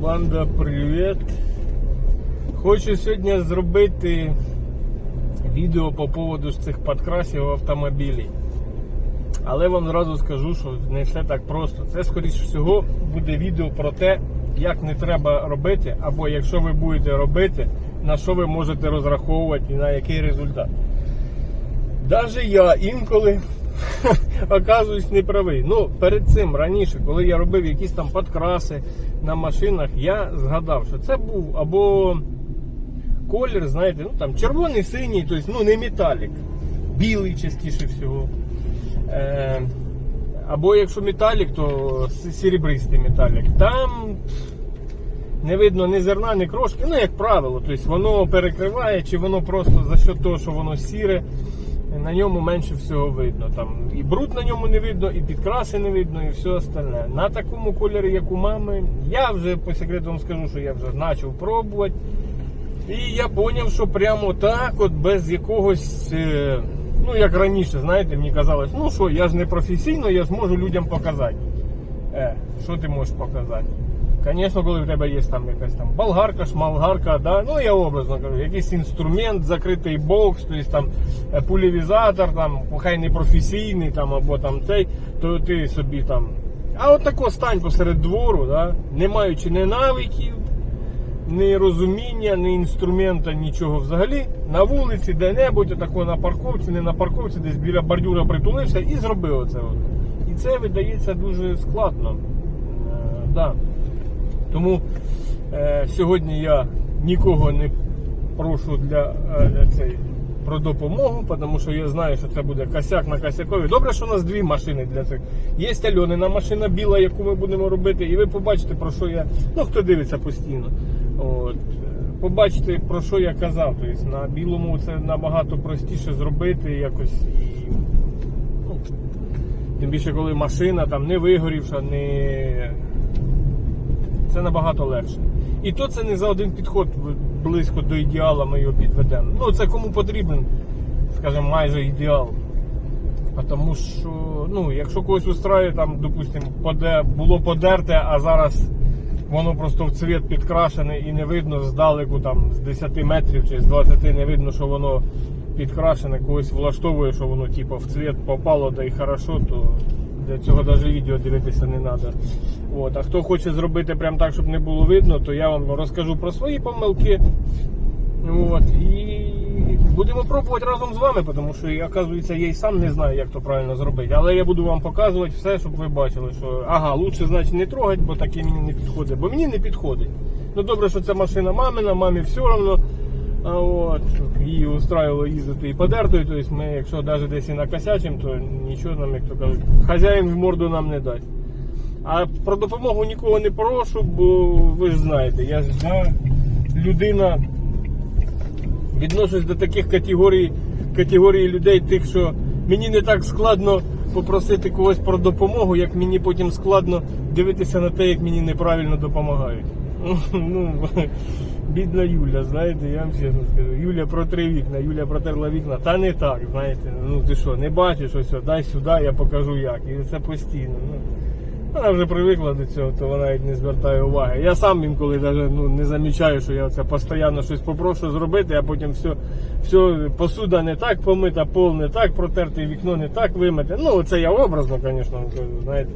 Банда, привіт. Хочу сьогодні зробити відео по поводу цих підкрасів автомобілів. Але вам зразу скажу, що не все так просто. Це, скоріш всього, буде відео про те, як не треба робити, або якщо ви будете робити, на що ви можете розраховувати і на який результат. Даже я інколи оказуюсь неправий. Ну, перед цим раніше, коли я робив якісь там підкраси на машинах, я згадав, що це був або колір, знаєте, ну там червоний, синій, тобто ну не металік, білий частіше всього. Е, або якщо металік, то серебристий металік. Там не видно ні зерна, ні крошки. Ну, як правило, тобто воно перекриває, чи воно просто за що того, що воно сіре, на ньому менше всього видно. Там і бруд на ньому не видно, і підкраси не видно, і все остальне. На такому кольорі, як у мами, я вже по секрету вам скажу, що я вже почав пробувати. І я зрозумів, що прямо так, от без якогось. е, Ну, як раніше, знаєте, мені казалось, ну що, я ж не професійно, я зможу людям показати. Е, що ти можеш показати? Звісно, коли в тебе є там якась там болгарка, шмалгарка, да? ну я образно кажу, якийсь інструмент, закритий бокс, тобто там е, пулевізатор, там, хай не професійний, там, або там цей, то ти собі там. А от тако стань посеред двору, да? не маючи ні навиків, ні розуміння, ні інструмента, нічого взагалі. На вулиці, де-небудь, отако на парковці, не на парковці, десь біля бордюра притулився і зробив оце. І це видається дуже складно. Е, да. Тому е, сьогодні я нікого не прошу для е, цей, про допомогу, тому що я знаю, що це буде косяк на косякові. Добре, що у нас дві машини для цих. Є Альонина машина біла, яку ми будемо робити, і ви побачите, про що я. Ну, хто дивиться постійно. От, е, побачите, про що я казав. Тобто на білому це набагато простіше зробити якось і. Ну, тим більше, коли машина там не вигорівша, не це набагато легше. І то це не за один підход близько до ідеала ми його підведемо. Ну, це кому потрібен, скажімо, майже ідеал. А Тому що, ну, якщо когось устраює, там, допустимо, поде, було подерте, а зараз воно просто в цвіт підкрашене і не видно здалеку там, з 10 метрів чи з 20 не видно, що воно підкрашене, когось влаштовує, що воно типу, в цвіт попало, да і хорошо, то для цього навіть відео дивитися не треба. От. А хто хоче зробити прям так, щоб не було видно, то я вам розкажу про свої помилки. От. І будемо пробувати разом з вами, тому що, оказується, я і сам не знаю, як то правильно зробити. Але я буду вам показувати все, щоб ви бачили, що ага, лучше значить не трогати, бо таке мені не підходить. Бо мені не підходить. Ну добре, що це машина мамина, мамі все одно. От, її устраювало їздити і подертою, тобто ми, якщо навіть десь і накосячимо, то нічого нам, як то кажуть, хазяїн в морду нам не дасть. А про допомогу нікого не прошу, бо ви ж знаєте, я ж да, людина відношусь до таких категорій, категорій людей, тих, що мені не так складно попросити когось про допомогу, як мені потім складно дивитися на те, як мені неправильно допомагають. Ну, бідна Юля, знаєте, я вам чесно скажу. Юля протри вікна, Юля протерла вікна. Та не так, знаєте. Ну ти що, не бачиш ось, дай сюди, я покажу як. І це постійно. Ну, вона вже привикла до цього, то вона навіть не звертає уваги. Я сам інколи навіть ну, не замічаю, що я це постійно щось попрошу зробити, а потім все, все посуда не так помита, пол не так протерти, вікно не так вимите. Ну, це я образно, звісно, знаєте.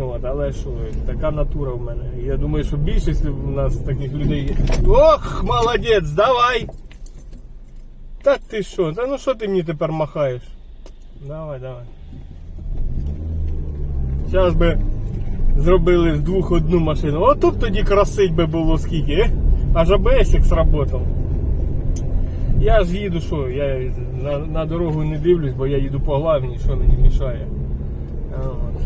От, але що, така натура в мене. Я думаю, що більшість у нас таких людей є. Ох, молодець, давай! Та ти що? Та ну що ти мені тепер махаєш? Давай, давай. Зараз би зробили з двох одну машину. От тут тоді красить би було скільки. е? Аж АБСик сработав. Я ж їду, що, я на, на дорогу не дивлюсь, бо я їду по главній, що мені мішає. А, от.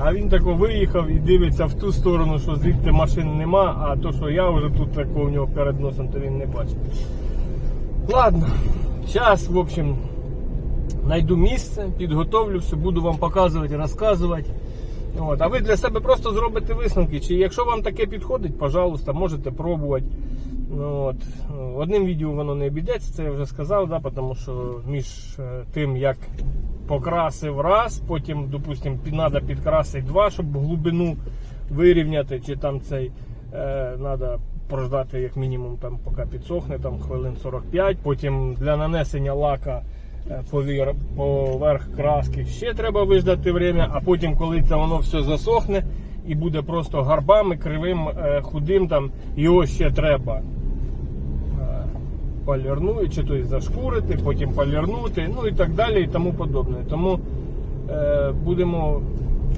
А він тако виїхав і дивиться в ту сторону, що звідти машин нема, а то, що я вже тут тако в нього перед носом, то він не бачить. Ладно, зараз, в общем, знайду місце, підготовлю все, буду вам показувати, розказувати. От. А ви для себе просто зробите висновки. Чи якщо вам таке підходить, пожалуйста, можете пробувати. Ну, от. Одним відео воно не обійдеться, це я вже сказав, да, тому що між е, тим, як покрасив раз, потім, допустимо, треба підкрасити два, щоб глибину вирівняти, чи там цей. Треба прождати як мінімум там, поки підсохне, там хвилин 45. Потім для нанесення лака е, повір- поверх краски ще треба виждати время, а потім, коли це воно все засохне і буде просто гарбами, кривим, е, худим, там, його ще треба е, полірнути, чи то й зашкурити, потім полірнути, ну і так далі, і тому подобне. Тому е, будемо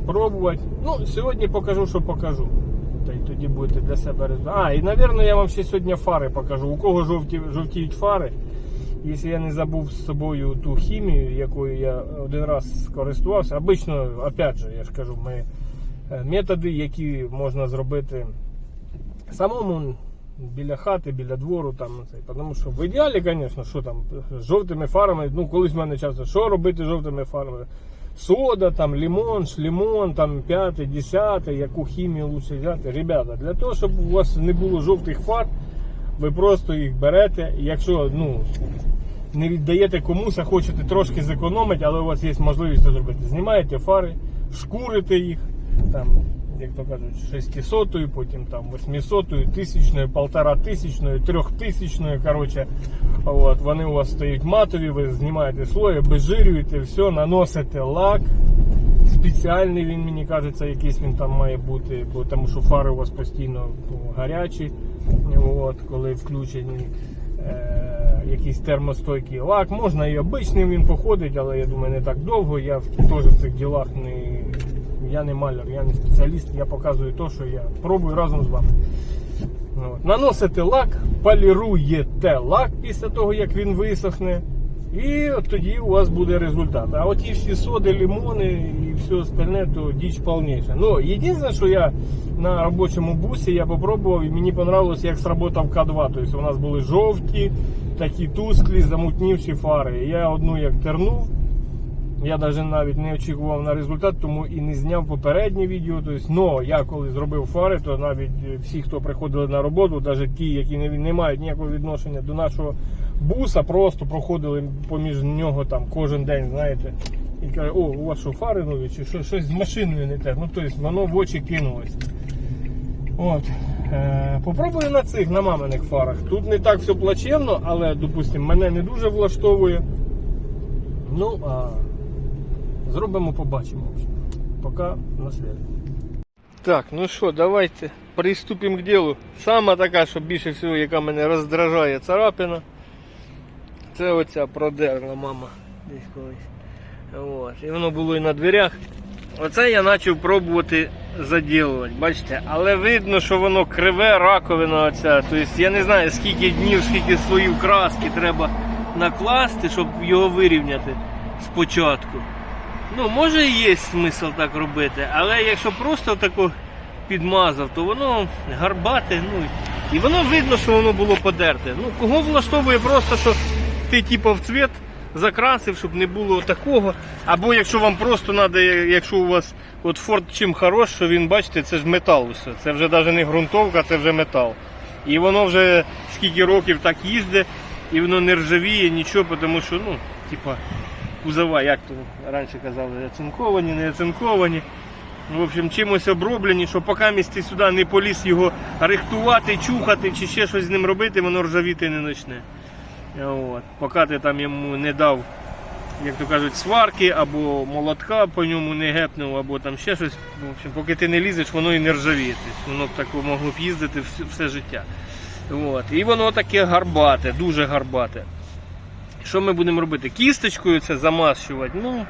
пробувати. Ну, сьогодні покажу, що покажу. Та й тоді будете для себе. А, і, напевно, я вам ще сьогодні фари покажу. У кого жовті, жовтіють фари. Якщо я не забув з собою ту хімію, якою я один раз скористувався, обично, опять же, я ж кажу, ми е, методи, які можна зробити самому біля хати, біля двору, там, тому що в ідеалі, звісно, що там з жовтими фарами, ну колись в мене часто, що робити з жовтими фарами? Сода, там, лимон, шлімон, там, п'яте, десяте, яку хімію лучше взяти. Ребята, для того, щоб у вас не було жовтих фар, ви просто їх берете. Якщо ну, не віддаєте комусь, а хочете трошки зекономити, але у вас є можливість це зробити. Знімаєте фари, шкурите їх, там, як то кажуть, 600, потім там 800, 1000, полтора тисячної, трьохтисячної. Коротше, от, вони у вас стають матові, ви знімаєте слої, безжирюєте, все, наносите лак. Спеціальний він, мені кажеться, якийсь він там має бути, бо тому що фари у вас постійно ну, гарячі, от, коли включені. Е, якийсь термостойкий лак. Можна і обичним він походить, але я думаю, не так довго. Я теж в цих ділах не. Я не маляр, я не спеціаліст, я показую те, що я пробую разом з вами. От. Наносите лак, поліруєте лак після того, як він висохне. І от тоді у вас буде результат. А от ті всі соди, лимони і все остальне, то діч повніша. Ну, єдине, що я на робочому бусі я попробував і мені понравилось, як сработав К2. Тобто у нас були жовті, такі тусклі, замутнівші фари. Я одну як тернув. Я навіть навіть не очікував на результат, тому і не зняв попереднє відео. Тобто, но я коли зробив фари, то навіть е, всі, хто приходили на роботу, навіть ті, які не, не мають ніякого відношення до нашого буса, просто проходили поміж нього там кожен день, знаєте, і каже, о, у вас що фари нові, чи що, щось з машиною не те. Ну, тобто воно в очі кинулось. От. Е, попробую на цих, на маминих фарах. Тут не так все плачевно, але, допустимо, мене не дуже влаштовує. Ну, а зробимо, побачимо. Пока на связи. Так, ну що, давайте приступимо к ділу. Сама така, що більше всього, яка мене роздражає царапина. Це оця продерла мама десь колись. От. І воно було і на дверях. Оце я почав пробувати заділувати, бачите, але видно, що воно криве, раковина оця. Тобто я не знаю, скільки днів, скільки слоїв краски треба накласти, щоб його вирівняти спочатку. Ну, може і є смисл так робити, але якщо просто тако підмазав, то воно гарбате, ну і воно видно, що воно було подерте. Ну, кого влаштовує просто, що ти типу в цвіт закрасив, щоб не було такого. Або якщо вам просто треба, якщо у вас от Форд чим хорош, що він, бачите, це ж метал усе. Це вже навіть не ґрунтовка, це вже метал. І воно вже скільки років так їздить, і воно не ржавіє, нічого, тому що, ну, типа, кузова, як то раніше казали, оцинковані, не оцинковані. В общем, чимось оброблені, що поки місці сюди не поліз його рихтувати, чухати чи ще щось з ним робити, воно ржавіти не почне. От. Поки ти там йому не дав, як то кажуть, сварки або молотка по ньому не гепнув, або там ще щось. В общем, поки ти не лізеш, воно і не ржавіє. Воно б так могло б їздити все життя. От. І воно таке гарбате, дуже гарбате. Що ми будемо робити? Кісточкою це замащувати. Ну,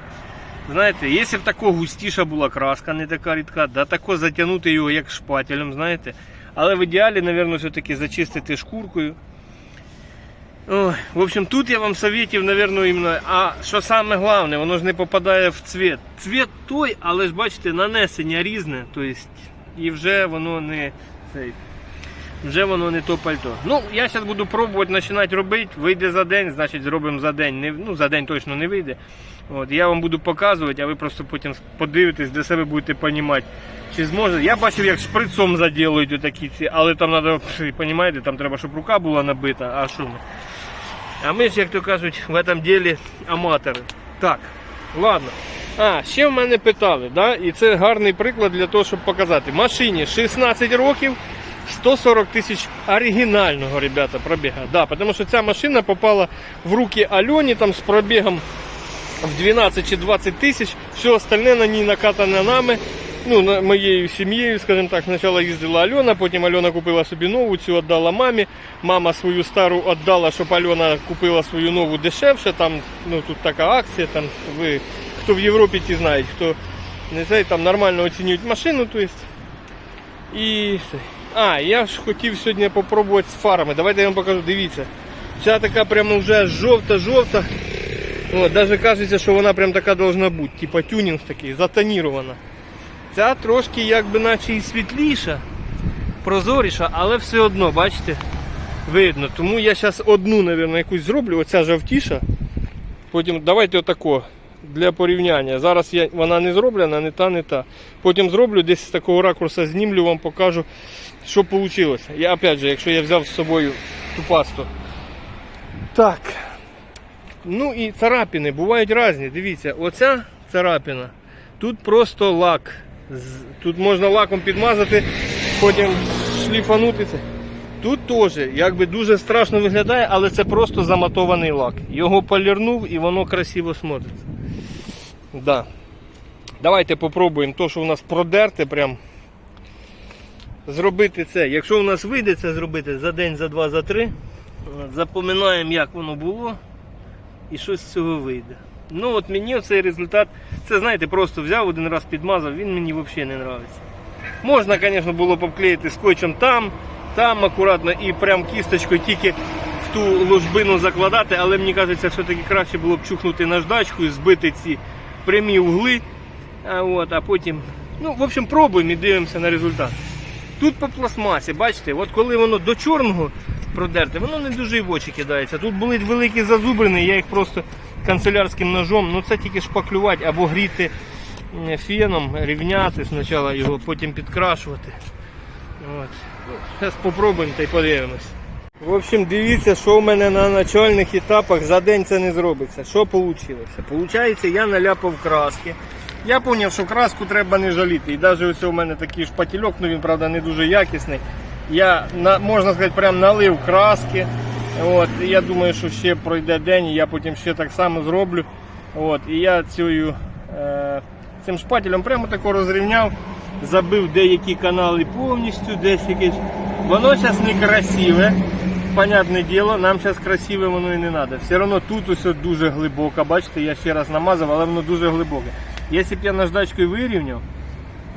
знаєте, якщо б тако густіша була краска, не така рідка, да тако затягнути його як шпателем, знаєте. Але в ідеалі, мабуть, все-таки зачистити шкуркою. Ой, в общем, тут я вам советів, наверное, іменно. А що саме головне, воно ж не попадає в цвіт. Цвіт той, але ж бачите, нанесення різне, то есть, і вже воно не цей, вже воно не то пальто. Ну, я зараз буду пробувати починати робити. Вийде за день, значить зробимо за день. Не, ну, за день точно не вийде. От, я вам буду показувати, а ви просто потім подивитесь, для себе будете розуміти, чи зможе. Я бачив, як шприцом заділують отакі ці, але там треба, розумієте, там треба, щоб рука була набита, а що ми. А ми ж, як то кажуть, в цьому ділі аматори. Так, ладно. А, ще в мене питали, да? і це гарний приклад для того, щоб показати. Машині 16 років, 140 тисяч оригінального, ребята, пробіга. Да, тому що ця машина попала в руки Альоні там з пробігом в 12 чи 20 тисяч. Все остальне на ній накатане нами. Ну, моєю сім'єю, скажімо так, спочатку їздила Альона, потім Альона купила собі нову, цю віддала мамі. Мама свою стару віддала, щоб Альона купила свою нову дешевше. Там, ну, тут така акція, там ви, хто в Європі, ті знають, хто не знає, там нормально оцінюють машину, то есть. І. А, я ж хотів сьогодні попробувати з фарами. Давайте я вам покажу, дивіться. Ця така прямо вже жовта-жовта. Навіть кажеться, що вона прям така должна бути. Типа тюнінг такий, затонірована. Ця трошки якби наче і світліша, прозоріша, але все одно, бачите, видно. Тому я зараз одну, мабуть, якусь зроблю, оця жовтіша. Потім давайте отако для порівняння. Зараз я, вона не зроблена, не та, не та. Потім зроблю десь з такого ракурсу знімлю, вам покажу, що вийшло. Я опять же, якщо я взяв з собою ту пасту. Так. Ну і царапини бувають різні. Дивіться, оця царапина. Тут просто лак. Тут можна лаком підмазати, потім шліфанути. Тут теж якби дуже страшно виглядає, але це просто заматований лак. Його полірнув і воно красиво смотриться. Да. Давайте попробуємо то, що у нас продерте, прям зробити це. Якщо у нас вийде це зробити за день, за два, за три, от, запоминаємо, як воно було, і щось з цього вийде. Ну от мені цей результат, це знаєте, просто взяв один раз підмазав, він мені взагалі не подобається. Можна, звісно, було б обклеїти скотчем там, там акуратно і прям кісточкою тільки в ту ложбину закладати, але мені кажеться, все-таки краще було б чухнути наждачку і збити ці прямі угли. А, от, а потім, ну, в общем, пробуємо і дивимося на результат. Тут по пластмасі, бачите, от коли воно до чорного продерте, воно не дуже і в очі кидається. Тут були великі зазубрини, я їх просто канцелярським ножом, ну це тільки шпаклювати або гріти феном, рівняти спочатку його, потім підкрашувати. От. Зараз спробуємо та й подивимось. В общем, дивіться, що в мене на начальних етапах за день це не зробиться. Що вийшло? Получається, я наляпав краски. Я зрозумів, що краску треба не жаліти. І навіть ось у мене такий шпательок, ну він, правда, не дуже якісний. Я, можна сказати, прям налив краски. От, і я думаю, що ще пройде день, і я потім ще так само зроблю. От, і я цією, е, цим шпателем прямо тако розрівняв, забив деякі канали повністю, десь якесь. Воно зараз не красиве, понятне діло, нам зараз красиве воно і не треба. Все одно тут усе дуже глибоко, бачите, я ще раз намазав, але воно дуже глибоке. Якщо б я наждачкою вирівняв,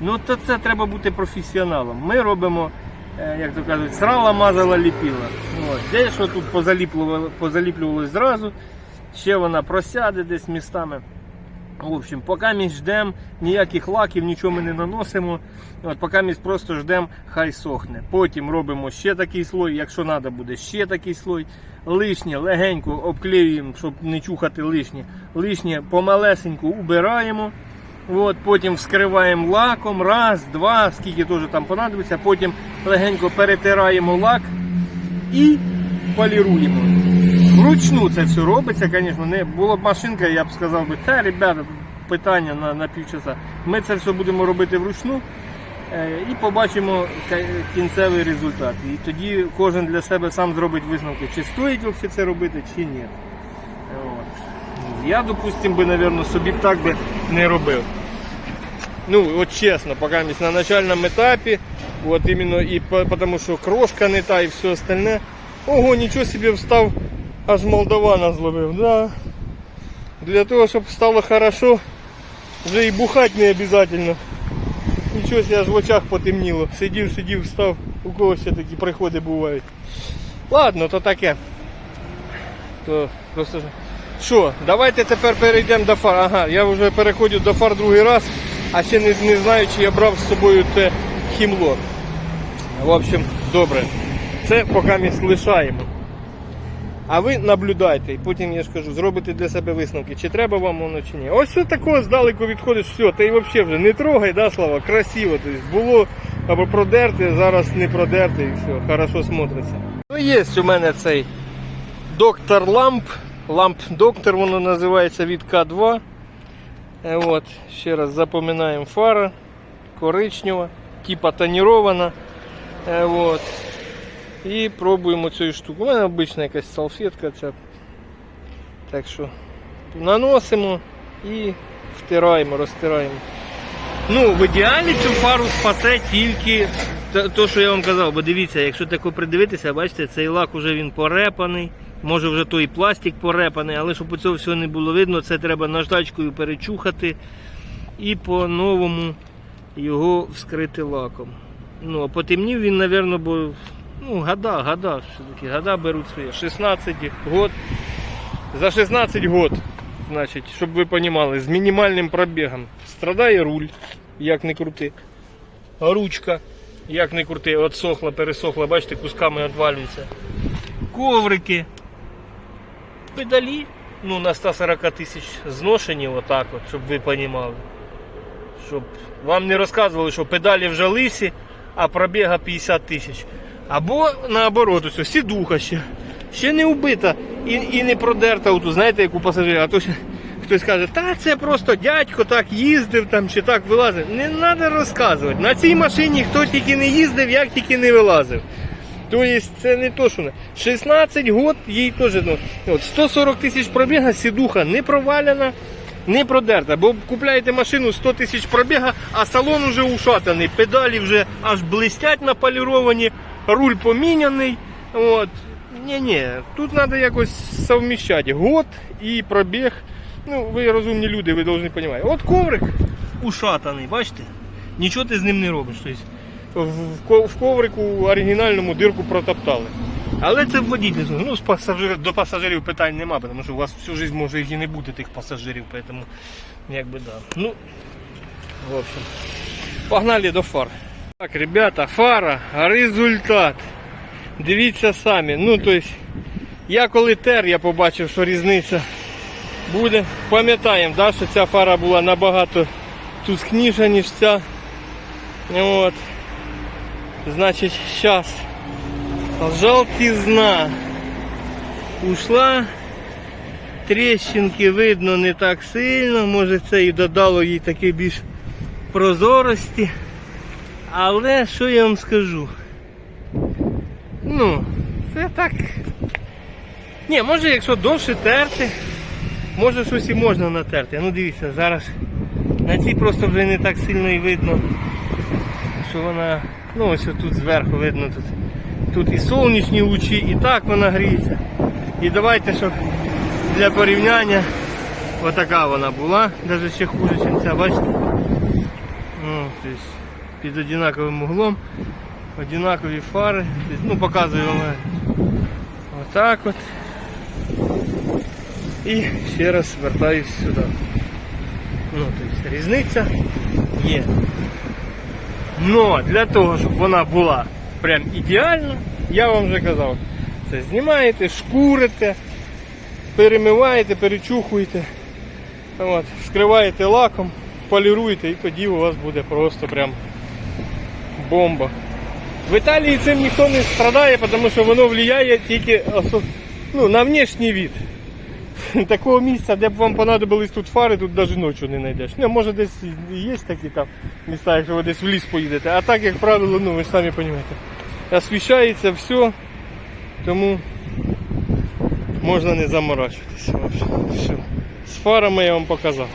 ну то це треба бути професіоналом. Ми робимо, е, як то кажуть, срала, мазала, ліпіла. От. Десь що тут позаліплювало- позаліплювалось зразу, ще вона просяде десь містами. В общем, поки ми ждемо, ніяких лаків, нічого ми не наносимо. От, поки ми просто ждемо, хай сохне. Потім робимо ще такий слой, якщо треба буде ще такий слой. Лишнє легенько обклеюємо, щоб не чухати лишнє. Лишнє помалесеньку убираємо. От, потім вскриваємо лаком, раз, два, скільки теж там понадобиться. Потім легенько перетираємо лак і поліруємо. Вручну це все робиться, звісно. Не було б машинка, я б сказав би, та ребята, питання на, на півчаса. Ми це все будемо робити вручну е, і побачимо кінцевий результат. І тоді кожен для себе сам зробить висновки, чи стоїть взагалі це робити, чи ні. От. Я, допустим, би, напевно, собі б так би не робив. Ну, от чесно, поки на начальному етапі, от іменно і потому що крошка не та і все остальне. Ого, нічого собі встав, аж молдавана зловив. Да. Для того, щоб стало хорошо, вже і бухати не обов'язково. Нічого себе аж в очах потемніло. Сидів, сидів, встав, у когось ще такі приходи бувають. Ладно, то таке. То просто що, давайте тепер перейдемо до фар. Ага, я вже переходжу до фар другий раз, а ще не, не знаю, чи я брав з собою те хімло. В общем, добре. Це поки ми лишаємо. А ви наблюдайте, і потім я ж кажу, зробите для себе висновки, чи треба вам воно чи ні. Ось такого здалеку відходиш, все, й взагалі вже не трогай, да, Слава, красиво. Тобто було або продерте, зараз не продерте і все, хорошо смотриться. Ну є у мене цей доктор ламп, ламп доктор, воно називається від К2. Е, От, ще раз запоминаємо фара, коричнева, типа тонірована. Е, вот. І пробуємо цю штуку. У мене обична якась салфетка ця. Так що наносимо і втираємо, розтираємо. Ну, в ідеалі цю фару спасе тільки то, що я вам казав, бо дивіться, якщо тако придивитися, бачите, цей лак уже він порепаний. Може вже той пластик порепаний, але щоб у цього всього не було видно, це треба наждачкою перечухати і по-новому його вскрити лаком. Ну, а потемнів він, мабуть, бо ну, года, года, все-таки года беруть своє. 16 год. За 16 год, значить, щоб ви розуміли, з мінімальним пробігом страдає руль, як не крути. Ручка, як не крути, отсохла, пересохла, бачите, кусками відвалюється. Коврики, педалі, ну на 140 тисяч зношені, отак, от, щоб ви розуміли. Щоб вам не розказували, що педалі вже лисі, а пробіга 50 тисяч. Або наоборот, ось сідуха ще. Ще не вбита і, і не продерта, оту, знаєте, як у пасажира. А то хтось каже, та це просто дядько так їздив там чи так вилазив. Не треба розказувати. На цій машині хто тільки не їздив, як тільки не вилазив. Тобто це не то, що не. 16 год їй теж ну, от 140 тисяч пробіга, сідуха не провалена, не продерта. Бо купляєте машину 100 тисяч пробіга, а салон уже ушатаний, педалі вже аж блистять наполіровані, руль поміняний. От. Ні-ні, тут треба якось совміщати год і пробіг. Ну, ви розумні люди, ви повинні розуміти. От коврик ушатаний, бачите? Нічого ти з ним не робиш. Тобто, в, коврику оригінальному дирку протоптали. Але це водитель. Ну, з пасажир, до пасажирів питань нема, тому що у вас всю життя може і не бути тих пасажирів, тому якби да. Ну, в общем, погнали до фар. Так, ребята, фара, результат. Дивіться самі. Ну, тобто, я коли тер, я побачив, що різниця буде. Пам'ятаємо, да, що ця фара була набагато тускніша, ніж ця. От. Значить, зараз жовтизна ушла. Тріщинки видно не так сильно, може це і додало їй таки більш прозорості. Але що я вам скажу? Ну, це так. Ні, може якщо довше терти, може щось і можна натерти. Ну дивіться, зараз на цій просто вже не так сильно і видно, що вона, ну ось тут зверху видно тут. Тут і сонячні лучі, і так вона гріється. І давайте, щоб для порівняння отака вона була, навіть ще хуже, ніж ця, бачите? Ну, під однаковим углом, однакові фари. Ну, показую вам отак от. І ще раз вертаюсь сюди. Ну, тобто, різниця є. Но для того, щоб вона була прям ідеальна, я вам вже казав, це знімаєте, шкурите, перемиваєте, перечухуєте, от, вскриваєте лаком, поліруєте і тоді у вас буде просто прям бомба. В Італії цим ніхто не страдає, тому що воно впливає тільки ну, на внешній вид. Такого місця, де б вам понадобились тут фари, тут навіть ночі не знайдеш. Ну, може десь є такі там міста, якщо ви десь в ліс поїдете. А так, як правило, ну ви ж самі розумієте. Освіщається все, тому можна не заморачуватися. З фарами я вам показав.